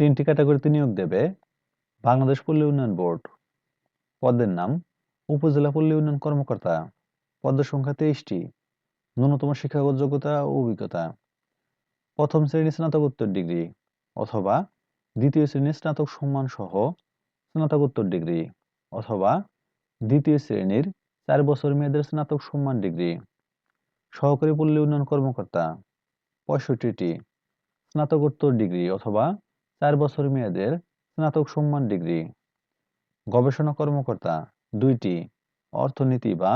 তিনটি ক্যাটাগরিতে নিয়োগ দেবে। বাংলাদেশ পল্লী উন্নয়ন বোর্ড, পদের নাম, উপজেলা পল্লী উন্নয়ন কর্মকর্তা, পদের সংখ্যা তেইশটি, ন্যূনতম শিক্ষাগত যোগ্যতা ও অভিজ্ঞতা, প্রথম শ্রেণি স্নাতকোত্তর ডিগ্রি অথবা দ্বিতীয় শ্রেণির স্নাতক সম্মান সহ স্নাতকোত্তর ডিগ্রি অথবা দ্বিতীয় শ্রেণির চার বছর মেয়াদের স্নাতক সম্মান ডিগ্রি। সহকারী পল্লী উন্নয়ন কর্মকর্তা, পঁয়ষট্টিটি স্নাতকোত্তর ডিগ্রি অথবা চার বছর মেয়াদের স্নাতক সম্মান ডিগ্রি। গবেষণা কর্মকর্তা দুইটি অর্থনীতি বা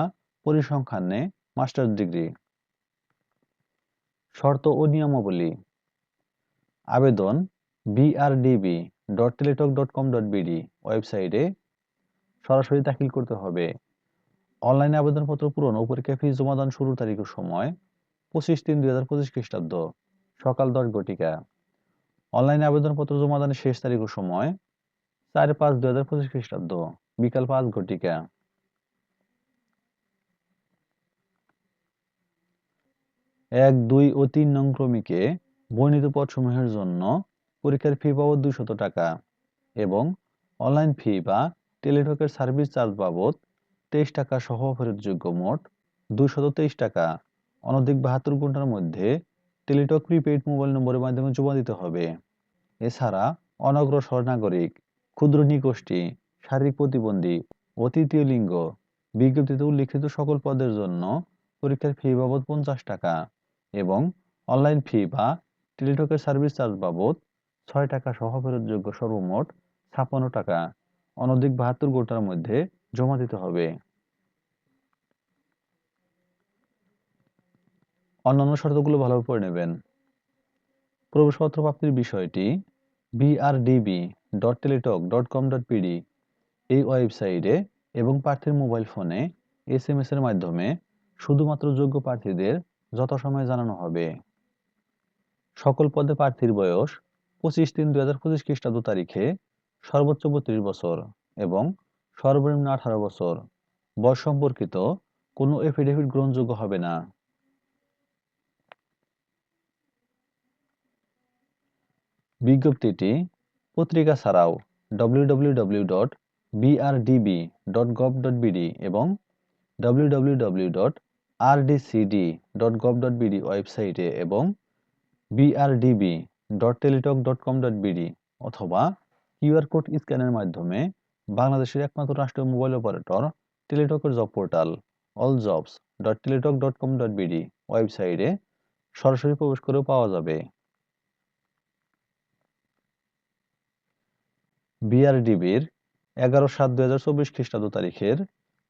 পরিসংখ্যানে মাস্টার্স ডিগ্রি। শর্ত ও নিয়মাবলী। আবেদন BRDB dot Teletalk dot com dot BD ওয়েবসাইটে সরাসরি দাখিল করতে হবে। অনলাইনে আবেদনপত্র পূরণ ও পরীক্ষা ফি জমাদান শুরুর তারিখ ও সময় পঁচিশ তিন দুই হাজার পঁচিশ খ্রিস্টাব্দ সকাল দশ ঘটিকা। অনলাইনে আবেদনপত্র জমাদানের শেষ তারিখ ও সময় চার পাঁচ দুই হাজার পঁচিশ খ্রিস্টাব্দ, বিকাল পাঁচ ঘটিকা। এক, দুই ও তিন নং ক্রমিকে বর্ণিত পদসমূহের জন্য পরীক্ষার ফি বাবদ দুইশত টাকা এবং অনলাইন ফি বা টেলিটকের সার্ভিস চার্জ বাবদ তেইশ টাকা সহ ফেরতযোগ্য মোট দুইশত তেইশ টাকা। অনধিক বাহাত্তর ঘণ্টার মধ্যে টেলিটক প্রিপেইড মোবাইল নম্বরের মাধ্যমে জমা দিতে হবে। এছাড়া অনগ্রসর নাগরিক, ক্ষুদ্র নিগোষ্ঠী শারীরিক প্রতিবন্ধী ও তৃতীয় লিঙ্গ, বিজ্ঞপ্তিতে উল্লিখিত সকল পদের জন্য পরীক্ষার ফি বাবদ পঞ্চাশ টাকা এবং অনলাইন ফি বা টেলিটকের সার্ভিস চার্জ বাবদ ছয় টাকা সহ ফেরতযোগ্য সর্বমোট ছাপ্পান্ন টাকা। অনধিক বাহাত্তর ঘণ্টার মধ্যে জমা দিতে হবে। অন্যান্য শর্তগুলো ভালোভাবে পড়ে নেবেন। প্রবেশপত্র প্রাপ্তির বিষয়টি BRDB dot Teletalk dot com dot BD এই ওয়েবসাইটে এবং প্রার্থীর মোবাইল ফোনে এস এম এর মাধ্যমে শুধুমাত্র যোগ্য প্রার্থীদের যথাসময়ে জানানো হবে। সকল পদে প্রার্থীর বয়স পঁচিশ তিন দুই হাজার পঁচিশ খ্রিস্টাব্দ তারিখে সর্বোচ্চ বত্রিশ বছর এবং সর্বনিম্ন আঠারো বছর। বয়স সম্পর্কিত কোনো এফিডেভিট গ্রহণযোগ্য হবে না। বিজ্ঞপ্তিটি পত্রিকা ছাড়াও www.brdb.gov.bd এবং www.rdcd.gov.bd ওয়েবসাইটে এবং brdb.teletalk.com.bd অথবা কিউআর কোড স্ক্যানের মাধ্যমে বাংলাদেশের একমাত্র রাষ্ট্রীয় mobile operator টেলিটকের job portal all jobs dot Teletalk dot com dot BD ওয়েবসাইটে সরাসরি প্রবেশ করেও পাওয়া যাবে। বিআরডিবির এগারো সাত দুই হাজার চব্বিশ খ্রিস্টাব্দ তারিখের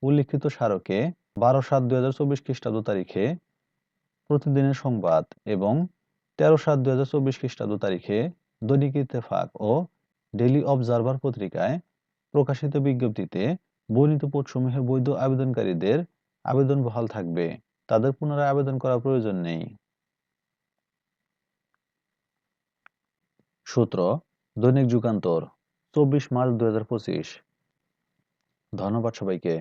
উল্লিখিত স্মারকে বারো সাত দুই হাজার চব্বিশ খ্রিস্টাব্দ তারিখে প্রতিদিনের সংবাদ এবং তেরো সাত দুই হাজার চব্বিশ খ্রিস্টাব্দ তারিখে দৈনিক ইত্তেফাক ও ডেলি অবজারভার পত্রিকায় প্রকাশিত বিজ্ঞপ্তিতে বর্ণিত পদসমূহে বৈধ আবেদনকারীদের আবেদন বহাল থাকবে। তাদের পুনরায় আবেদন করার প্রয়োজন নেই। সূত্র, দৈনিক যুগান্তর। চব্বিশ মার্চ দু ধন্যবাদ সবাইকে।